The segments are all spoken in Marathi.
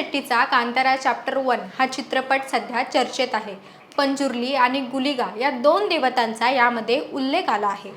शेट्टीचा कांतारा चॅप्टर वन हा चित्रपट सध्या चर्चेत आहे. पंजुर्ली आणि गुलिगा या दोन देवतांचा यामध्ये उल्लेख आला आहे.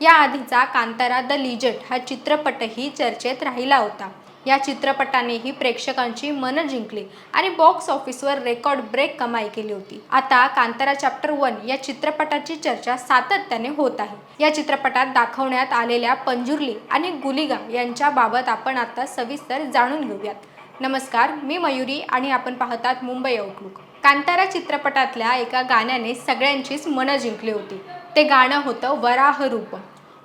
या आधीचा कांतारा द लिजट हा चित्रपटही चर्चेत राहिला होता. या चित्रपटानेही प्रेक्षकांची मनं जिंकली आणि बॉक्स ऑफिसवर रेकॉर्ड ब्रेक कमाई केली होती. आता कांतारा चॅप्टर वन या चित्रपटाची चर्चा सातत्याने होत आहे. या चित्रपटात दाखवण्यात आलेल्या पंजुर्ली आणि गुलिगा यांच्याबाबत आपण आता सविस्तर जाणून घेऊयात. नमस्कार मी मयुरी आणि आपण पाहतात मुंबई आउटलुक कांतारा चित्रपटातल्या एका गाण्याने सगळ्यांचीच मनं जिंकली होती. ते गाणं होतं वराह रूप.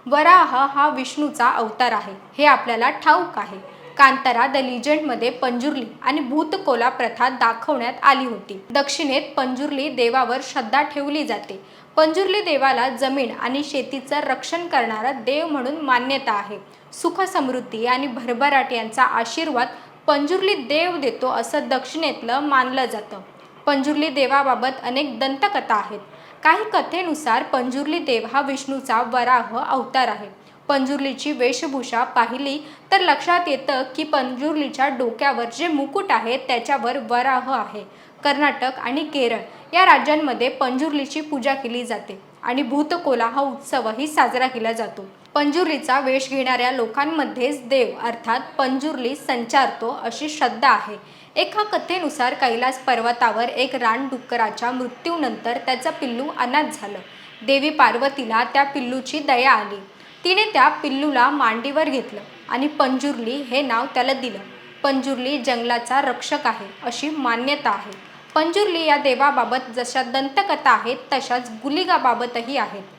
वराह हा विष्णूचा अवतार आहे. हे आपल्याला ठाऊक आहे. कांतारा द लिजंडमध्ये पंजुर्ली आणि भूतकोला प्रथा दाखवण्यात आली होती. दक्षिणेत पंजुर्ली देवावर श्रद्धा ठेवली जाते. पंजुर्ली देवाला जमीन आणि शेतीचं रक्षण करणारा देव म्हणून मान्यता आहे. सुख समृद्धी आणि भरभराट यांचा आशीर्वाद पंजुर्ली देव देतो असं दक्षिणेतलं मानलं जातं. पंजुर्ली देवाबाबत अनेक दंतकथा आहेत. काही कथेनुसार पंजुर्ली देव हा विष्णूचा वराह अवतार आहे. पंजुर्लीची वेशभूषा पाहिली तर लक्षात येतं की पंजुर्लीच्या डोक्यावर जे मुकुट आहे त्याच्यावर वराह आहे. कर्नाटक आणि केरळ या राज्यांमध्ये पंजुर्लीची पूजा केली जाते आणि भूतकोला हा उत्सवही साजरा केला जातो. पंजुर्लीचा वेश घेणाऱ्या लोकांमध्येच देव अर्थात पंजुर्ली संचारतो अशी श्रद्धा आहे. एका कथेनुसार कैलास पर्वतावर एक रानडुक्कराच्या मृत्यूनंतर त्याचं पिल्लू अनाथ झालं. देवी पार्वतीला त्या पिल्लूची दया आली. तिने त्या पिल्लूला मांडीवर घेतलं आणि पंजुर्ली हे नाव त्याला दिलं. पंजुर्ली जंगलाचा रक्षक आहे अशी मान्यता आहे. पंजुर्ली या देवाबाबत जशा दंतकथा आहेत तशाच गुलिगाबाबतही आहेत.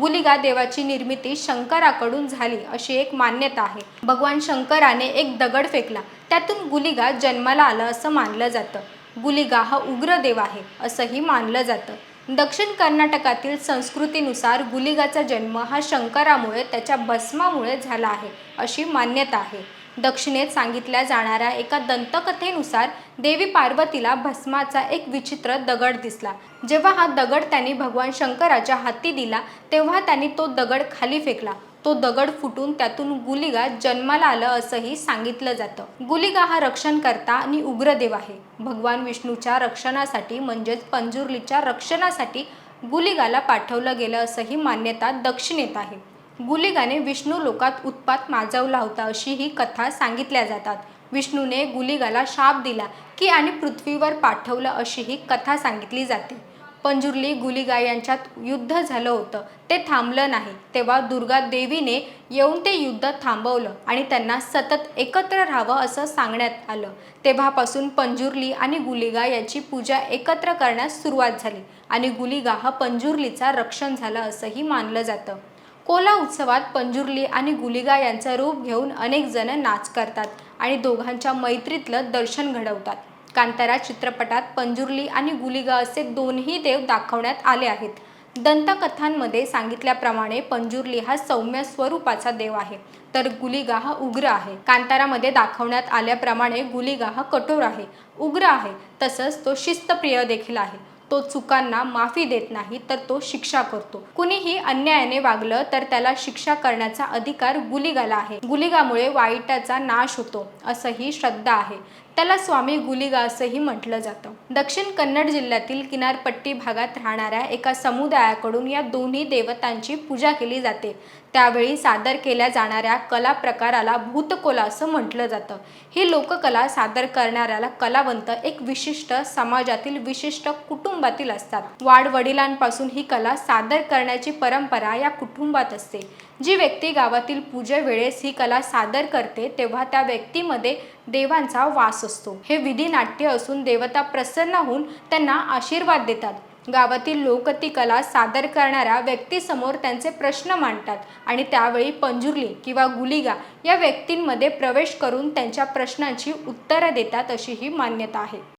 गुलिगा देवाची निर्मिती शंकराकडून झाली अशी एक मान्यता आहे. भगवान शंकराने एक दगड फेकला. त्यातून गुलिगा जन्माला आलं असं मानलं जातं. गुलिगा हा उग्र देव आहे असंही मानलं जातं. दक्षिण कर्नाटकातील संस्कृतीनुसार गुलिगाचा जन्म हा शंकरामुळे त्याच्या भस्मामुळे झाला आहे अशी मान्यता आहे. दक्षिणेत सांगितल्या जाणाऱ्या एका दंतकथेनुसार देवी पार्वतीला भस्माचा एक विचित्र दगड दिसला. जेव्हा हा दगड त्यांनी भगवान शंकराच्या हाती दिला तेव्हा त्यांनी तो दगड खाली फेकला. तो दगड फुटून त्यातून गुलिगा जन्माला आलं असंही सांगितलं जातं. गुलिगा हा रक्षणकर्ता आणि उग्रदेव आहे. भगवान विष्णूच्या रक्षणासाठी म्हणजेच पंजुर्लीच्या रक्षणासाठी गुलिगाला पाठवलं गेलं असंही मान्यता दक्षिणेत आहे. गुलिगाने विष्णू लोकात उत्पात माजवला होता अशी ही कथा सांगितल्या जातात. विष्णूने गुलिगाला शाप दिला की आणि पृथ्वीवर पाठवलं अशी ही कथा सांगितली जाते. पंजुर्ली गुलिगा यांच्यात युद्ध झालं होतं. ते थांबलं नाही. तेव्हा दुर्गा देवीने येऊन ते युद्ध थांबवलं आणि त्यांना सतत एकत्र राहावं असं सांगण्यात आलं. तेव्हापासून पंजुर्ली आणि गुलिगा याची पूजा एकत्र करण्यास सुरुवात झाली आणि गुलिगा हा पंजुर्लीचा रक्षण झालं असंही मानलं जातं. कोला उत्सवात पंजुर्ली आणि गुलिगा यांचं रूप घेऊन अनेक जण नाच करतात आणि दोघांच्या मैत्रीतलं दर्शन घडवतात. कांतारा चित्रपटात पंजुर्ली आणि गुलिगा असे दोन्ही देव दाखवण्यात आले आहेत. दंतकथांमध्ये सांगितल्याप्रमाणे पंजुर्ली हा सौम्य स्वरूपाचा देव आहे तर गुलिगा हा उग्र आहे. कांतारामध्ये दाखवण्यात आल्याप्रमाणे गुलिगा हा कठोर आहे उग्र आहे तसंच तो शिस्तप्रिय देखील आहे. तो चुकांना माफी देत नाही तर तो शिक्षा करतो. कुणीही अन्यायाने वागलं तर त्याला शिक्षा करण्याचा अधिकार गुलिगाला आहे. गुलिगामुळे वाईटाचा नाश होतो असंही श्रद्धा आहे. त्याला स्वामी गुलिगा असंही म्हटलं जातं. दक्षिण कन्नड जिल्ह्यातील किनारपट्टी भागात राहणाऱ्या एका समुदायाकडून या दोन्ही देवतांची पूजा केली जाते. त्यावेळी सादर केल्या जाणाऱ्या कला प्रकाराला भूतकोला असं म्हटलं जातं. ही लोककला सादर करणाऱ्याला कलावंत एक विशिष्ट समाजातील विशिष्ट कुटुंबातील असतात. वाडवडिलांपासून ही कला सादर करण्याची परंपरा या कुटुंबात असते. जी व्यक्ती गावातील पूजेवेळेस ही कला सादर करते तेव्हा त्या व्यक्तीमध्ये देवांचा वास असतो. हे विधी नाट्य असून देवता प्रसन्न होऊन त्यांना आशीर्वाद देतात. गावातील लोक ती कला सादर करणाऱ्या व्यक्तीसमोर त्यांचे प्रश्न मांडतात आणि त्यावेळी पंजुर्ली किंवा गुलिगा या व्यक्तींमध्ये प्रवेश करून त्यांच्या प्रश्नांची उत्तरं देतात अशी ही मान्यता आहे.